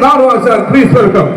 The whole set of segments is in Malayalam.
Narwa sir, please welcome.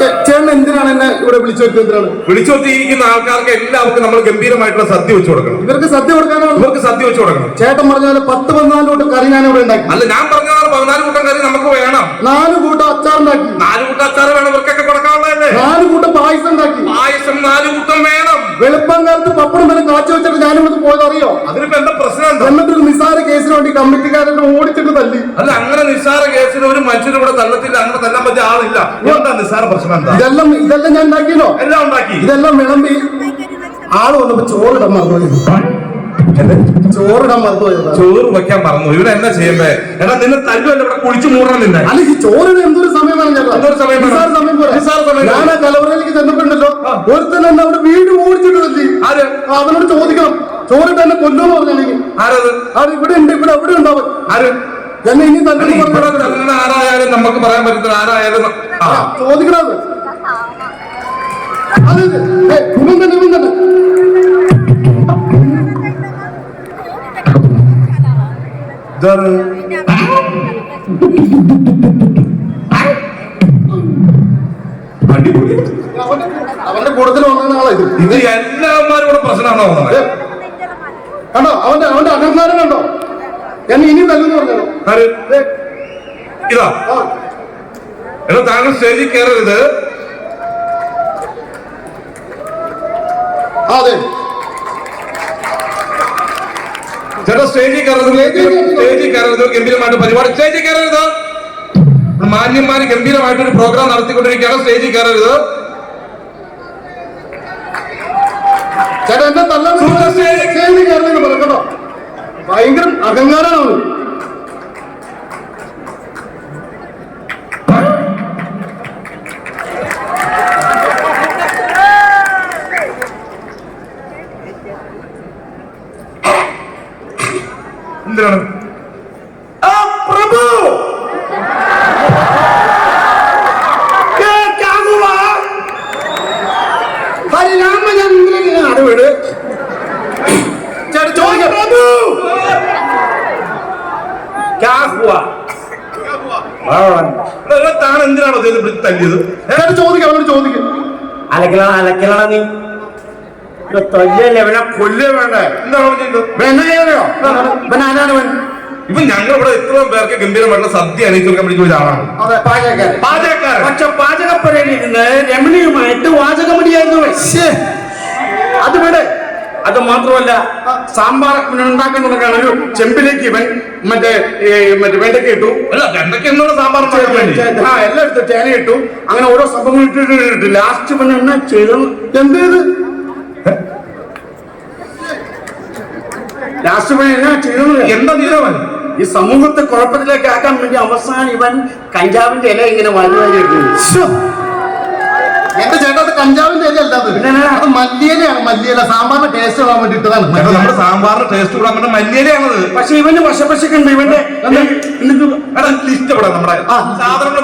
ചേട്ടൻ എന്തിനാണ് എന്നെ ഇവിടെ വിളിച്ചു എന്തിനാണ് വിളിച്ചോത്തിയിരിക്കുന്ന ആൾക്കാർക്ക് എല്ലാവർക്കും നമ്മൾ ഗംഭീരമായിട്ടുള്ള സദ്യ വെച്ചു കൊടുക്കണം. ഇവർക്ക് സദ്യ കൊടുക്കാനാണ്? ഇവർക്ക് സദ്യ വെച്ചു കൊടുക്കണം. ചേട്ടൻ പറഞ്ഞ പോലെ പത്ത് പതിനാല് കൂട്ടം കറി ഞാൻ ഇവിടെ ഉണ്ടാക്കി. അല്ല ഞാൻ പറഞ്ഞ പതിനാല് കൂട്ടം കറി നമുക്ക് വേണം. നാല് കൂട്ടം അച്ചാറുണ്ടാക്കി. നാല് കൂട്ടം അച്ചാറ് വേണം ഇവർക്കൊക്കെ കൊടുക്കാനുള്ളതല്ലേ നാല് കൂട്ടം പായസം ഉണ്ടാക്കി. പായസം നാല് കൂട്ടം വേണം. വെളുപ്പം കാലത്ത് പപ്പടം വരെ കാച്ചു വെച്ചിട്ട് ഞാനും ഇവിടുന്ന് പോയത് അറിയോ? അതിനിപ്പോ എന്താ പ്രശ്നം എന്നിട്ടൊരു നിസാര കേസിന് വേണ്ടി കമ്മിറ്റിക്കാരനെ ഓടിച്ചിട്ട് തല്ലി. അല്ല അങ്ങനെ നിസ്സാര കേസിന് ഒരു മനുഷ്യനും ഇവിടെ തള്ളത്തില്ല അങ്ങനെ തല്ലാൻ പറ്റിയ ആളില്ല. എന്താ നിസ്സാര പ്രശ്നം എന്താ? ഇതെല്ലാം ഇതെല്ലാം ഞാൻ ഉണ്ടാക്കിയല്ലോ. എല്ലാം ഉണ്ടാക്കി. ഇതെല്ലാം വിളമ്പി ആൾ വന്നപ്പോ ചോറ് മറന്നുപോയത് ചോറിടാൻ മറന്നുപോയത് ചോറ് വെക്കാൻ പറഞ്ഞു ഇവിടെ എന്താ ചെയ്യണ്ടേ? എടാ നിന്നെ തല്ലുമല്ല ഇവിടെ കുഴിച്ചു മൂടണം നിന്നെ. അല്ല ഈ ചോറിന് എന്തൊരു സമയമാണ് ചേട്ടാ? എന്തൊരു സമയം സമയം പോരാ. ഞാൻ ആ കലവറയിലേക്ക് ചെന്നപ്പോണ്ടല്ലോ. ഒരുത്തൻ എന്നെ അവിടെ വീട് ഓടിച്ചിട്ട് തല്ലി ആര് അവനോട് ചോദിക്കണം. ചോറിട്ട് എന്നെ കൊല്ലോന്ന് പറഞ്ഞു ആരത്? അത് ഇവിടെ ഉണ്ട് ഇവിടെ അവിടെ ഉണ്ടാവും ആര്? എന്നെ ഇനി തന്നെ ആരായാലും നമുക്ക് പറയാൻ പറ്റത്തില്ല ആരായാലും ചോദിക്കണത്. അതെ അതെ. കുടുംബം ഇവൻ തന്നെ ഇവൻ തന്നെ. ഇതാണ് വണ്ടി അവന്റെ അവന്റെ കൂട്ടത്തിൽ വന്ന ആളാ ഇത്. ഇത് എല്ലാവന്മാരും കൂടെ പ്രശ്നമാണോ കണ്ടോ? അവന്റെ അവന്റെ അഹങ്കാരം കണ്ടോ? എന്നെ ഇനി തല്ലെന്ന് പറഞ്ഞോ ഇതാ. എടാ താങ്കൾ സ്റ്റേജിൽ കയറരുത്. ആ, അതെ. ചേട്ടാ സ്റ്റേജിൽ കയറരുത് സ്റ്റേജിൽ കയറരുത് ഗംഭീരമായിട്ട് പരിപാടി. സ്റ്റേജിൽ കയറരുത് മാന്യന്മാര് ഗംഭീരമായിട്ട് ഒരു പ്രോഗ്രാം നടത്തിക്കൊണ്ടിരിക്കുകയാണ്. സ്റ്റേജിൽ കയറരുത്. ചേട്ടാ എന്റെ നല്ല. സ്റ്റേജിൽ കയറുന്നു പറഞ്ഞു ഭയങ്കര അഹങ്കാരമാണ് അവന് എന്തിനാണ് ആ പ്രഭു ഏ, ക്യാ ഹുവാ? ഹരിരാമചന്ദ്രൻ അടുവിട് ചേട്ടാ ചോദിക്കാം പ്രഭു ക്യാ ഹുവാ? എടാ, താൻ എന്തിനാണോ തല്ലിയത്? ചോദിക്കാം അവനോട് ചോദിക്കാം. അലക്കല അലക്കലട നീ. ഇപ്പൊ ഞങ്ങൾ ഇവിടെ ഇത്രയും പേർക്ക് ഗംഭീരമായിട്ടുള്ള സദ്യ അണിയിച്ചു കൊടുക്കാൻ വേണ്ടി ഒരു ആളാണ് അതെ പാചകക്കാരൻ. പക്ഷെ പാചകപ്പുരയിൽ ഇരുന്ന് രമണിയുമായിട്ട് വാചകമടിയായിരുന്നു ഇവൻ. അത് വിട് അത് മാത്രമല്ല സാമ്പാർ ഉണ്ടാക്കാൻ ഒരു ചെമ്പിലേക്ക് ഇവൻ മറ്റേ മറ്റേ വെണ്ടയ്ക്ക ഇട്ടു. അല്ല എന്നുള്ള സാമ്പാർ ആ എല്ലാം എടുത്തു ചേന ഇട്ടു. അങ്ങനെ ഓരോ സംഭവം ഇട്ടിട്ട് ലാസ്റ്റ് ഇവൻ എന്നാ ചെയ്തു? ലാസ്റ്റ് ഇവൻ എന്നാ ചെയ്തു എന്താ ചെയ്തവൻ ഈ സമൂഹത്തെ കുഴപ്പത്തിലേക്ക് ആക്കാൻ വേണ്ടി അവസാനം ഇവൻ കഞ്ചാവിന്റെ ഇല ഇങ്ങനെ വലുതായി. എന്റെ ചേട്ടാ അത് കഞ്ചാവിന്റെ ഇല അല്ല അത്? അത് മല്ലിയിലയാണ് മല്ലിയില. സാമ്പാറിന്റെ ടേസ്റ്റ് ആവാൻ വേണ്ടിട്ടതാണ് ചേട്ടാ നമ്മുടെ സാമ്പാറിന്റെ ടേസ്റ്റ് കൂടാൻ പറ്റുന്ന മല്ലിയിലാണത് പക്ഷെ ഇവന് വശപ്പശക്കുണ്ട്. ഇവന്റെ എന്താ? എന്നിട്ട് എടാ ലിസ്റ്റ് ഇവിടെ നമ്മുടെ. സാധനങ്ങൾ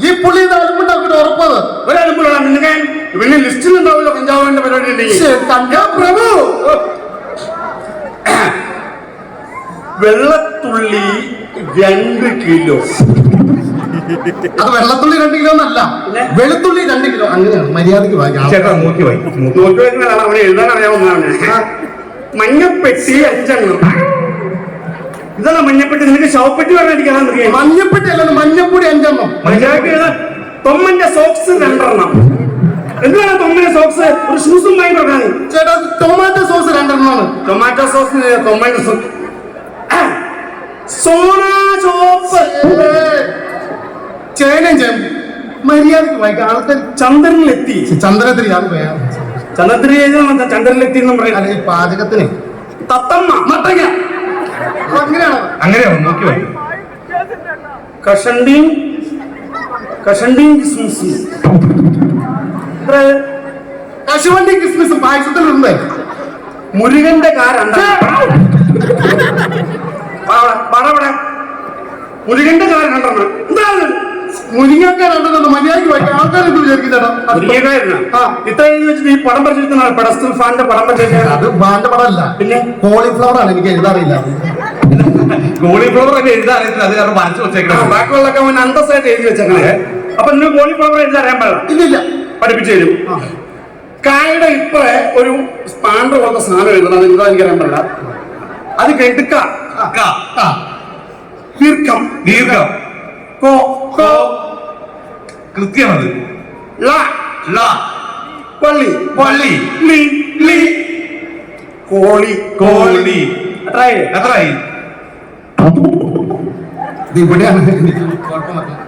ഈ പുള്ളി അലുമ്പുണ്ടാക്കിട്ട് ഉറപ്പത് ഒരു നിനക്ക് ഇവന് ലിസ്റ്റിൽ ഉണ്ടാവുമല്ലോ കഞ്ചാവിന്റെ പരിപാടി പ്രഭു! വെള്ളത്തുള്ളി രണ്ട് കിലോ. അത് വെള്ളത്തുള്ളി രണ്ട് കിലോ എന്നല്ല. വെളുത്തുള്ളി രണ്ട് കിലോ. അങ്ങനെയാണ് മര്യാദയ്ക്ക് മഞ്ഞപ്പെട്ടി അഞ്ചെണ്ണം ഇതല്ല മഞ്ഞപ്പെട്ടി. നിനക്ക് ശവപ്പെട്ടി പറഞ്ഞാൽ എനിക്ക് അതാണ് അറിയാം മഞ്ഞപ്പെട്ടി അല്ലല്ലോ മഞ്ഞപ്പൊടി അഞ്ചെണ്ണം. മര്യാദയ്ക്ക് തൊമ്മന്റെ സോക്സ് രണ്ടെണ്ണം. എന്താണ് തൊമ്മന്റെ സോക്സ് ഒരു ഷൂസും വാങ്ങി കൊടുക്കാൻ ചേട്ടാ ടൊമാറ്റോ സോസ് രണ്ടെണ്ണമാണ്. ടൊമാറ്റോ സോസ് ടൊമാറ്റോ സോസ് സോണ ചോപ്പ്. ചേനയും ചേമ്പ് മര്യാദയ്ക്ക് വാങ്ങിക്കാം ആൾക്കാർ ചന്ദ്രനിലെത്തി. ചന്ദ്രത്തിൽ അത് വേണം ചന്ദ്രത്തിൽ എഴുതണം ചന്ദ്രനിലെത്തി എന്ന് പറയാം. ഈ പാചകത്തിന്. തത്തമ്മ മത്തങ്ങ. അങ്ങനെയാണോ. അങ്ങനെയാണോ നോക്കി വായി കഷണ്ടിയും കഷണ്ടിയും ഇത്ര. കശുവണ്ടി ക്രിസ്മസ് പായസത്തിലുണ്ട്. മുരുകന്റെ കാരണ്ട മുരുകന്റെ കാരണം കണ്ടെണ്ണം എന്താണ് മുരിങ്ങക്കാരുണ്ടെന്ന് മര്യാദയ്ക്ക് വായിക്കാം ആൾക്കാർ എന്ത് വിചാരിക്കുന്നേടാ? ആ. വെച്ചിട്ട് ഈ പടം പരിചരിക്കുന്ന പെടസ്റ്റൽ ഫാന്റെ പടം പരിചരിച്ച അത് ബാന്റെ പടമല്ല. പിന്നെ? കോളിഫ്ലവർ ആണ് എനിക്ക് എഴുതാറിയില്ല. കോളിഫ്ലവർ ഒക്കെ എഴുതാൻ അറിയത്തില്ല. അത് കാരണം വരച്ചു വെച്ചേക്കണം. ബാക്കിയുള്ളൊക്കെ അവൻ അന്തസ്സായിട്ട് എഴുതി വെച്ചേക്കണേ. അപ്പൊ നിങ്ങൾ കോളിഫ്ലവർ എഴുതി അറിയാൻ പാടില്ല? ഇല്ലില്ല പഠിപ്പിച്ചു തരും. ആ. കായുടെ ഇപ്പറേ ഒരു സ്പാൻഡർ പോലത്തെ സാധനം എഴുതണം. എന്താ എനിക്കറിയാൻ പാടില്ല. അത് കെടുക്ക ദീർഘം. ദീർഘം. കോ കോ, കൃത്യമത് ല ല. പള്ളി. പള്ളി. ലി ലി. കോളി. കോളി. എത്രയായി എത്രയായി ഇത് ഇവിടെയാണ്. കുഴപ്പമൊന്നുമില്ല.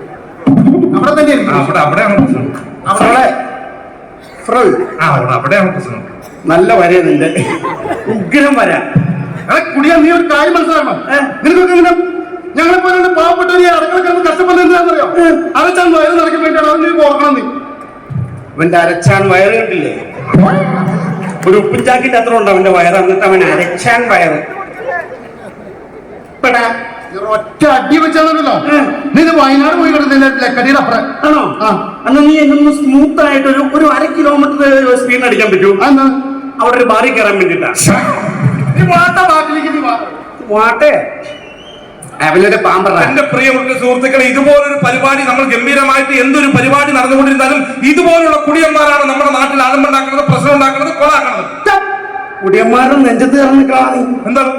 അവിടെ തന്നെ ആ, ഇരിക്കും. അവിടെ അവിടെയാണ് പ്രശ്നം. അവിടെ. ഫ്രൾ. ആ അവിടെ അവിടെയാണ് പ്രശ്നം. നല്ല വരയാണ് നിന്റെ ഉഗ്രം വര. കുടിയാ കുടിയാൻ നീ ഒരു കാര്യം മനസ്സിലാക്കണം. നിനക്കൊക്കെ ഇങ്ങനെ ഞങ്ങളെ പോലെ പാവപ്പെട്ട ഒരു അടുക്കള കിടന്ന് കഷ്ടപ്പെടുന്നത് എന്താണെന്നറിയോ? അരച്ചാൻ വയറ് നടക്കാൻ വേണ്ടിയാണ് അവൻ നീ ഓർക്കണം നീ അവന്റെ അരച്ചാൻ വയറ് കണ്ടില്ലേ? ഒരു ഉപ്പും ചാക്കിന്റെ അത്ര ഉണ്ട് അവന്റെ വയറ്. എന്നിട്ട് അവൻ അരച്ചാൻ വയറ്. ഒറ്റ അടി വെച്ചാണല്ലോ. നീ വയനാട് പോയി കിടന്നില്ല അപ്പുറം. ആണോ? അന്ന് നീ എന്നൊന്ന് സ്മൂത്ത് ആയിട്ട് ഒരു ഒരു അര കിലോമീറ്റർ സ്പീഡ് അടിക്കാൻ പറ്റൂ അന്ന്? അവിടെ ഒരു ബാറി കയറാൻ വേണ്ടിട്ടാ വാട്ട ബാക്കിലേക്ക് നീ വാ. വാട്ടെ. എന്റെ പ്രിയപ്പെട്ട സുഹൃത്തുക്കളെ ഇതുപോലൊരു പരിപാടി നമ്മൾ ഗംഭീരമായിട്ട് എന്തൊരു പരിപാടി നടന്നുകൊണ്ടിരുന്നാലും ഇതുപോലുള്ള കുടിയന്മാരാണ് നമ്മുടെ നാട്ടിൽ ആലമ്പുണ്ടാക്കുന്നത് പ്രശ്നം ഉണ്ടാക്കുന്നത് കൊളാക്കുന്നത്. കുടിയന്മാരും നെഞ്ചത്ത് എന്താ എന്താണ്?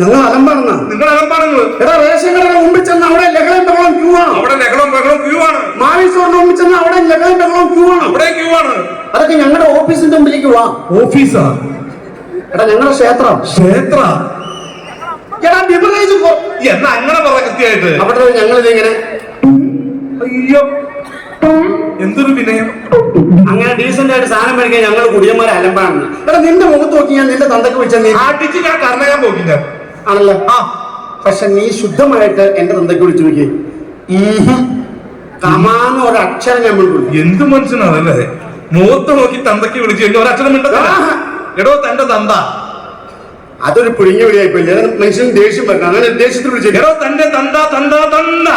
ഞങ്ങൾ അലമ്പാണെന്ന നിങ്ങൾ അലമ്പാണെന്ന് എടാ റേഷൻ കടയുടെ മുമ്പിൽ ചെന്ന് അവിടെ ലഹളം ബഹളം ക്യൂ ആണ്. അവിടെ ലഹളം ബഹളം ക്യൂ ആണ്. മാവി സ്റ്റോറിന്റെ മുമ്പിൽ ചെന്ന് അവിടെ ലഹളം ബഹളം ക്യൂ ആണ്. അവിടെ ക്യൂ ആണ്. അതൊക്കെ ഞങ്ങളുടെ ഓഫീസിന്റെ മുമ്പിലേക്ക് വാ. ഓഫീസാ? എടാ ഞങ്ങളുടെ ക്ഷേത്രം. ക്ഷേത്ര? എടാ ബിബറേജ് പോ. എന്നാ അങ്ങനെ പറ കൃത്യമായിട്ട്. അവിടെ ഞങ്ങളിത് ഇങ്ങനെ അയ്യോ. എന്തൊരു വിനയം. അങ്ങനെ ഡീസന്റ് ആയിട്ട് സാധനം മേടിക്കാൻ ഞങ്ങൾ കുടിയന്മാരെ അലമ്പാണ്. എടാ നിന്റെ മുഖത്ത് നോക്കി ഞാൻ നിന്റെ തന്തക്ക് വെച്ച നീ ആട്ടിച്ച് ഞാൻ കർണയാൻ പോകില്ല. ആണല്ലോ. ആ. പക്ഷെ നീ ശുദ്ധമായിട്ട് എന്റെ തന്തക്ക് വിളിച്ചു നോക്കി. കമാന്ന് ഒരു അക്ഷരം ഞാൻ വിളിക്കും എന്ത് മനുഷ്യനാണല്ലേ മുഖത്ത് നോക്കി തന്തക്ക് വിളിച്ചു കഴിഞ്ഞാൽ ഒരക്ഷരം മിണ്ടത്തില്ല. എടോ തന്റെ തന്ത. അതൊരു പുഴുങ്ങി വിളിയായിപ്പോയി ഞാൻ മനുഷ്യന് ദേഷ്യം വരണം. അങ്ങനെ ദേഷ്യത്തിൽ വിളിച്ചോ തന്നെ തന്ത തന്ത തന്ത.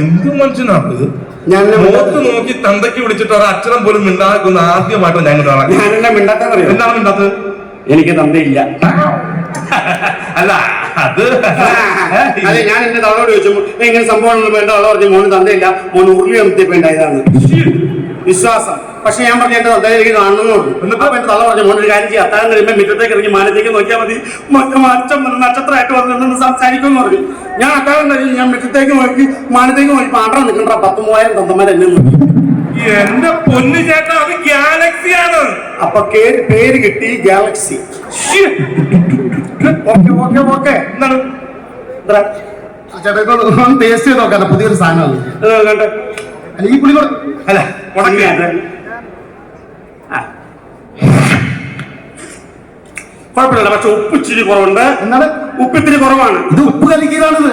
എന്ത് മനുഷ്യനാണത്? ഞാൻ മുഖത്ത് നോക്കി തന്തയ്ക്ക് വിളിച്ചിട്ട് ഒരു അക്ഷരം പോലും മിണ്ടാക്കുന്ന ആദ്യമായിട്ട് ഞാൻ ഞാൻ എന്നെ മിണ്ടാത്തറിയോ എന്താണ് മിണ്ടാത്തത്? എനിക്ക് തന്തയില്ല. അല്ല അത് അതെ ഞാൻ എന്റെ തള്ളോട് ചോദിച്ചു എങ്ങനെ സംഭവം എന്റെ തള്ള പറഞ്ഞു? മോന് തന്തയില്ല. മോന് ഉരുളി അമത്തിയപ്പോ ഉണ്ടായതാണ്. വിശ്വാസം. പക്ഷെ ഞാൻ പറഞ്ഞു എന്റെ തന്തയെ എനിക്ക് കാണണമെന്ന് പറഞ്ഞു എന്നിട്ട് എന്റെ തള്ള പറഞ്ഞു മോനൊരു കാര്യം ചെയ്യാം. അത്താഴം കഴിയുമ്പോൾ മിറ്റത്തേക്ക് ഇറങ്ങി മാനത്തേക്ക് നോക്കിയാൽ മതി. അച്ഛൻ വന്ന് നക്ഷത്രമായിട്ട് വന്ന് നിന്ന് സംസാരിക്കുമെന്ന് പറഞ്ഞു. ഞാൻ അത്താഴം കഴിഞ്ഞ് ഞാൻ മിറ്റത്തേക്ക് നോക്കി മാനത്തേക്ക് നോക്കി. പാട്ട നിൽക്കണ്ട പത്ത് മൂവായിരം തന്തമാർ എന്നെ നോക്കി. എന്റെ പൊന്നു ചേട്ടാ അത് ഗാലക്സി ആണ്. അപ്പൊ പേര് കിട്ടി ഗാലക്സി ഓക്കെ ഓക്കെ ഓക്കെ. എന്താണ്? ചേട്ടാ ടേസ്റ്റ് ചെയ്ത് നോക്കാം പുതിയൊരു സാധനമാണ്. ഈ പുളി കൂടെ അല്ല? കുഴപ്പമില്ല പക്ഷെ ഉപ്പ് ഇച്ചിരി കുറവുണ്ട്. എന്നാൽ ഉപ്പ് ഇത്തിരി കുറവാണ്. ഇത് ഉപ്പ് കലിക്കുകയാണത്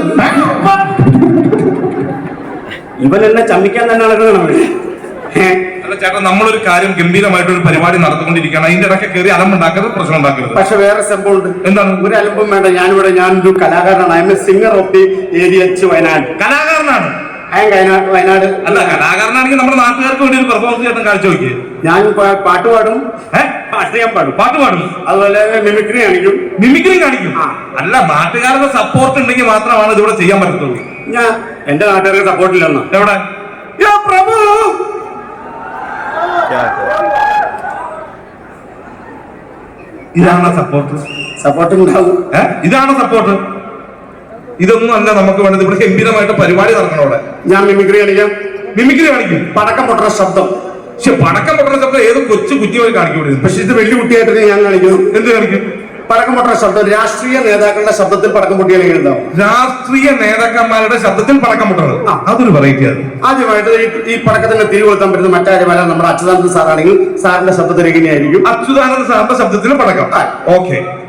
ഇവൻ എന്നെ ചമ്മിക്കാൻ തന്നെ നടക്കണം അല്ല ചേട്ടാ നമ്മളൊരു കാര്യം ഗംഭീരമായിട്ട് ഒരു പരിപാടി നടത്തിക്കൊണ്ടിരിക്കുകയാണ്. അതിന്റെ ഇടയ്ക്ക് കയറി അലമ്പുണ്ടാക്കരുത് പ്രശ്നം ഉണ്ടാക്കരുത്. പക്ഷെ വേറെ സംഭവം ഉണ്ട് എന്താണ്? ഒരു അലമ്പം വേണ്ട. ഞാനിവിടെ ഞാനൊരു കലാകാരനാണ്. I am a singer of the area Wayanad. കലാകാരനാണ്. വയനാട് അല്ല കലാകാരനാണെങ്കിൽ നമ്മുടെ നാട്ടുകാർക്ക് വേണ്ടി ഒരു പെർഫോമൻസ് ചേട്ടൻ കാഴ്ച നോക്കി ഞാൻ പാട്ട് പാടും. പാട്ട് ഞാൻ പാടും. പാട്ട് പാടും. അതുപോലെ മിമിക്രി കാണിക്കും. മിമിക്രി കാണിക്കും. അല്ല നാട്ടുകാരുടെ സപ്പോർട്ട് ഉണ്ടെങ്കിൽ മാത്രമാണ് ഇതിവിടെ ചെയ്യാൻ പറ്റത്തുള്ളൂ. ഞാൻ എന്റെ നാട്ടുകാർക്ക് സപ്പോർട്ടില്ലെന്ന് എവിടെ? യാ പ്രഭു! ഇതാണ് സപ്പോർട്ട് സപ്പോർട്ട് ഉണ്ടാവും. ഇതാണ് സപ്പോർട്ട് ഇതൊന്നും അല്ല നമുക്ക് വേണ്ടത്. ഇവിടെ ഗംഭീരമായിട്ട് പരിപാടി നടക്കണം അവിടെ. ഞാൻ മിമിക്രി കാണിക്കാം. മിമിക്രി കാണിക്കും. പടക്കം പൊട്ടുന്ന ശബ്ദം. പക്ഷെ പടക്കം പൊട്ടുന്ന ശബ്ദം ഏത് കൊച്ചു കുറ്റിയോട് കാണിക്കും പക്ഷെ ഇത് വലിയ കുട്ടിയായിട്ട് ഞാൻ കാണിക്കും എന്ത് കാണിക്കും? പടക്കം പൊട്ടുന്ന ശബ്ദം. രാഷ്ട്രീയ നേതാക്കളുടെ ശബ്ദത്തിൽ പടക്കം പൊട്ടിയാൽ എങ്ങനെ ഉണ്ടാവും? രാഷ്ട്രീയ നേതാക്കന്മാരുടെ ശബ്ദത്തിൽ പടക്കം പൊട്ടുന്നത് അതൊരു വെറൈറ്റി ആണ്. ആദ്യമായിട്ട് ഈ പടക്കത്തിന്റെ തിരി തിരികൊളുത്താൻ പറ്റുന്ന മറ്റാരുമല്ല നമ്മുടെ അച്യുതാനന്ദ സാറാണെങ്കിൽ സാറിന്റെ ശബ്ദത്തിൽ എങ്ങനെയായിരിക്കും അച്യുതാനന്ദ സാറിന്റെ ശബ്ദത്തിൽ പടക്കം. ഓക്കെ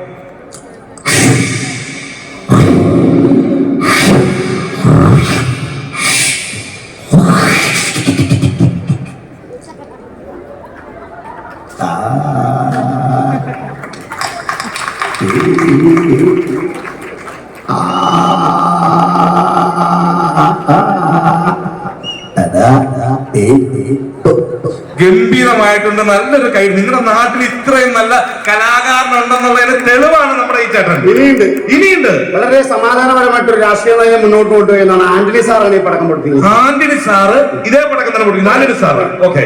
ഗംഭീരമായിട്ടുണ്ട്. നല്ലൊരു കൈ. നിങ്ങളുടെ നാട്ടിൽ ഇത്രയും നല്ല കലാകാരനുണ്ടെന്നുള്ളതിന് തെളിവാണ് നമ്മുടെ ഈ ചേട്ടൻ. ഇനിയുണ്ട്. ഇനിയുണ്ട്. വളരെ സമാധാനപരമായിട്ടൊരു രാഷ്ട്രീയ നയം മുന്നോട്ട് കൊണ്ടുപോയി എന്നാണ് ആന്റണി സാറാണ് ഈ പടക്കം പൊടുത്തിയത് ആന്റണി സാറ് ഇതേ പടക്കം തന്നെ പൊട്ടിക്കുന്നു ആന്റണി സാറ്. ഓക്കെ.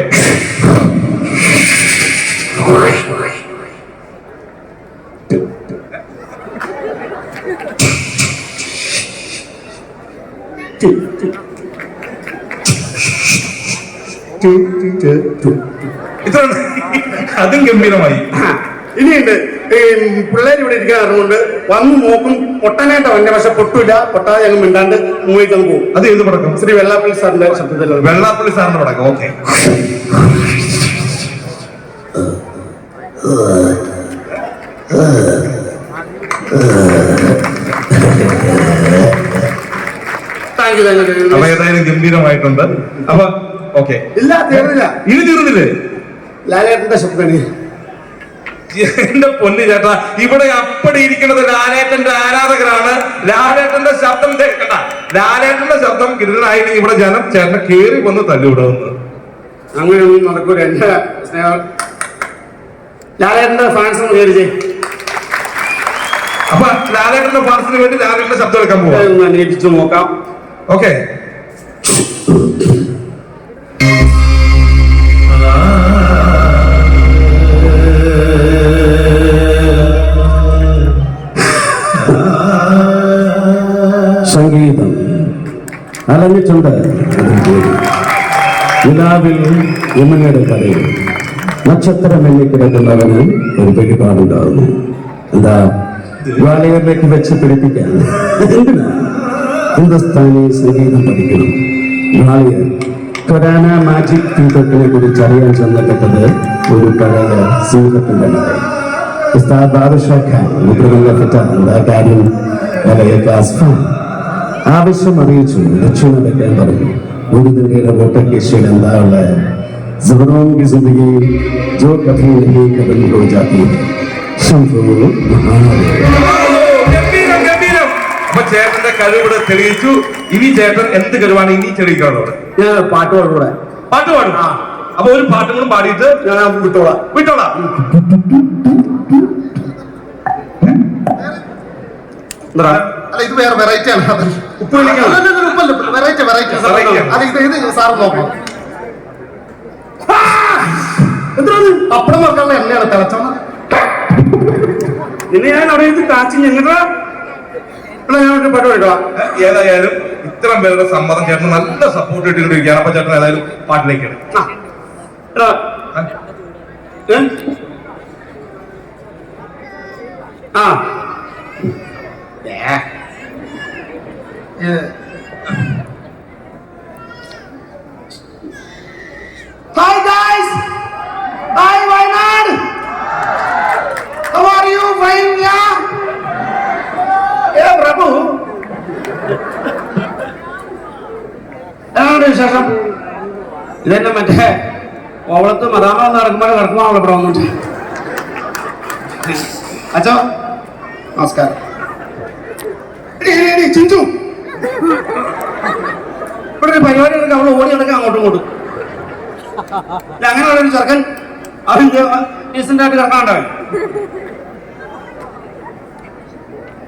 ഇത്ര അതും ഗംഭീരമായി. ഇനിയുണ്ട്. പിള്ളേർ ഇവിടെ ഇരിക്കാൻ അറിവുണ്ട് വന്ന് നോക്കും. പൊട്ടനേട്ട അവന്റെ പക്ഷെ പൊട്ടില്ല പൊട്ടാതെ ഞങ്ങൾ മിണ്ടാണ്ട് തന്നു പോകും. അത് ഏത് പടക്കം? ശ്രീ വെള്ളാപ്പള്ളി സാറിന്റെ ശബ്ദത്തിൽ വെള്ളാപ്പള്ളി സാറിന്റെ പടക്കം. ഓക്കെ. അപ്പൊ ഏതായാലും ഗംഭീരമായിട്ടുണ്ട്. അപ്പൊ ഓക്കെ. ഇല്ല തീർന്നില്ല. തീർന്നില്ലേ? ലാലേട്ടന്റെ ശബ്ദം എന്റെ പൊന്നു ചേട്ടാ ഇവിടെ അപ്പടി ഇരിക്കുന്നത് ലാലേട്ടന്റെ ആരാധകരാണ്. ലാലേട്ടന്റെ ശബ്ദം കേൾക്കണ്ട. ലാലേട്ടന്റെ ശബ്ദം കിരണായി ഇവിടെ ജനം ചേട്ടനെ കേറി വന്ന് തല്ലുവിടുന്നു അങ്ങനെയൊന്നും നടക്കൂല. എന്റെ സ്നേഹം. ലാലേട്ടന്റെ ഫാൻസ് ഒന്ന് കയറി അപ്പൊ ലാലേട്ടന്റെ ഫാൻസിന് വേണ്ടി ലാലേട്ടന്റെ ശബ്ദം എടുക്കാൻ പോകാം ഒന്ന് അന്വേഷിച്ചു നോക്കാം. ഓക്കെ. അലഞ്ഞിട്ടുണ്ട്. നിലാവിൽ യമനയുടെ കടയിൽ നക്ഷത്രം എണ്ണിക്കിടക്കുന്നവന് ഒരു വെടിപാടുണ്ടാകുന്നു എന്താ? ഗ്വാളിയറിലേക്ക് വെച്ച് പിടിപ്പിക്കാൻ. ഹിന്ദുസ്ഥാനി സംഗീതം പഠിക്കണം. ഗ്വാളിയർ കൊരാന മാജിക് തീർത്ഥത്തിനെ കുറിച്ച് അറിയാൻ ചെന്നപ്പെട്ടത് ഒരു പഴയ സിംഹത്തിന്റെ മകൻ. ഉസ്താദ് ബാദുഷാ ഖാൻ. മുദ്രമല്ല ഫിറ്റാണ് കാര്യം വളരെ ആസ്ഫാൻ ആവശ്യം അറിയിച്ചു ലക്ഷ്യം നടക്കാൻ പറഞ്ഞു ഒരു നിലയിലെ വോട്ടക്കേശ്വൻ എന്താ ഉള്ള ജബറോം കി ജിന്ദഗി ജോ കഥയിൽ കഥൽ ഹോ ജാതി ചേട്ടന്റെ കഴിവ് തെളിയിച്ചു. ഇനി ചേട്ടൻ എന്ത് കഴിവാണ് ഇനി തെളിയിക്കാണോ പാട്ട് പാടുകൂടെ? പാട്ട് പാടും. അപ്പൊ ഒരു പാട്ടും കൂടെ പാടിയിട്ട് ഞാൻ വിട്ടോളാം. വിട്ടോളാം. എന്താ? ഇത് വേറെ വെറൈറ്റി ആണ്. ഉപ്പല്ല വെറൈറ്റി വെറൈറ്റി ഇത് ഇത് സാർ നോക്കാം. എന്താണ് പപ്പടം നോക്കാനുള്ള എണ്ണയാണ് തിളച്ചോണം നിന്നെ ഞാൻ അവിടെ ഇരുന്ന് കാച്ചി ഞങ്ങളുടെ ഞാൻ പാട്ട് പാടിക്കോളാം ഏതായാലും ഇത്രയും പേരുടെ സമ്മതം ചേട്ടൻ നല്ല സപ്പോർട്ട് ഇട്ടുകൊണ്ടിരിക്കുകയാണ് അപ്പൊ ചേട്ടൻ ഏതായാലും പാട്ടിലേക്ക് ആ. Hi guys! Hi Wayanad! How are you? Yeah? ഏ പ്രഭു എന്താണ് വിശേഷം ഇതെന്നെ മറ്റേ ഓവളത്ത് മതാമ നടക്കുമ്പോൾ കിടക്കുമ്പോൾ അവളെ ഇവിടെ വന്നിട്ട് അച്ഛോ നമസ്കാരം ചിഞ്ചു ഇവിടെ ഒരു പരിപാടി എടുക്കാൻ അവൾ ഓടി നടക്കാൻ അങ്ങോട്ടും ഇങ്ങോട്ടും. അങ്ങനെയുള്ള ഒരു ചെറുക്കൻ. അതിന്റെ ഡീസെന്റ് ആയിട്ട് കിടക്കാണ്ടാവൻ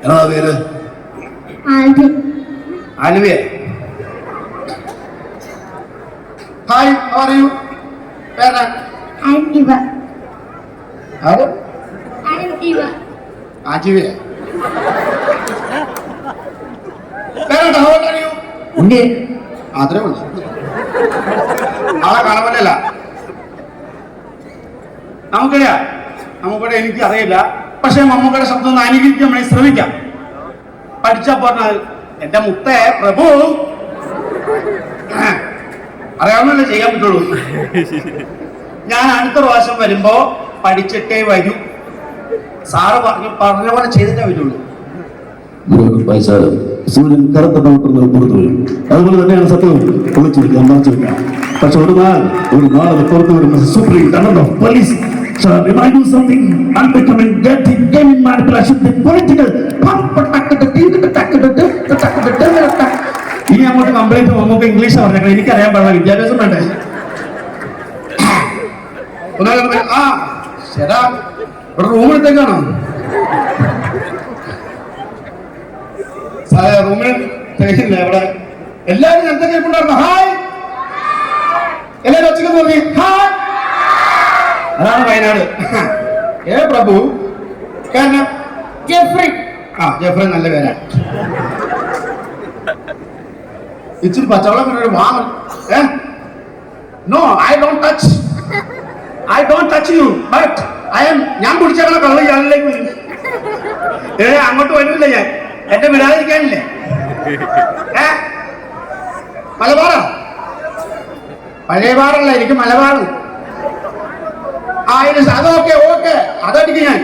എന്നാ പേര്? ആൽബിൻ ആലുവയെ ഹായ് ആർ യു പേരാ ആര്? ഇവ ആജീവേ പേരാ ഹൗ ആർ യു ഉണ്ണി ഉള്ളൂ ആളെ കാണുമല്ല നമുക്കറിയാം. നമുക്കിടെ എനിക്ക് അറിയില്ല. പക്ഷെ മമ്മൂക്കയുടെ ശബ്ദം ഒന്ന് അനുകരിക്കാൻ വേണ്ടി ശ്രമിക്കാം. പഠിച്ച പറഞ്ഞാൽ എന്റെ മുത്തേ പ്രഭു. അറിയാവുന്നല്ലേ ചെയ്യാൻ പറ്റുള്ളൂ. ഞാൻ അടുത്ത പ്രാവശ്യം വരുമ്പോ പഠിച്ചിട്ടേ വരൂ. സാറ് പറഞ്ഞു പറഞ്ഞ പോലെ ചെയ്തിട്ടേ വരുള്ളൂ സൂര്യൻ കറുത്ത നോട്ടുന്നത് പുറത്തു വരും അതുപോലെ തന്നെയാണ് സത്യവും ഒളിച്ചു വെക്കാം മറച്ചു വെക്കാം പക്ഷെ ഒരു നാൾ ഒരു നാൾ അത് പുറത്തു വരുന്ന സുപ്രീം കണ്ടോ police Shall I remind you something? Unbecoming, dirty, gaming manipulation, the political. ഇനി അങ്ങോട്ട് കംപ്ലൈന്റ് നമുക്ക് ഇംഗ്ലീഷ് പറഞ്ഞേക്കണം എനിക്കറിയാൻ പാടില്ല വിദ്യാഭ്യാസം വേണ്ടേ ഒന്നാം ആ ശരാ ഇവിടെ റൂം എടുത്തേക്കാണോ സാറേ റൂമിൽ തികയില്ല അവിടെ. എല്ലാവരും നേരത്തെ കേൾപ്പുണ്ടായിരുന്നു? ഹായ് എല്ലാവരും ഒച്ചക്ക് നോക്കി. ഹായ് അതാണ് വയനാട്. ഏ പ്രഭു? കാരണം? ജെഫ്രി. ആ ജെഫ്രി നല്ല പേരാ. ഇച്ചിരി പച്ചവെള്ളം വാങ്ങൽ ഏ? No I don't touch I don't touch you but I am ഞാൻ കുടിച്ചേക്കണ കള്ളി ഞാനിലേക്ക് വരും. ഏ അങ്ങോട്ട് വരുന്നില്ല ഞാൻ. എന്നെ വിടാതിരിക്കാനില്ലേ? മലബാറാ? പഴയ ബാറല്ല എനിക്ക് മലബാറ് ആ അതൊക്കെ ഓക്കെ. അതടിക്കും ഞാൻ.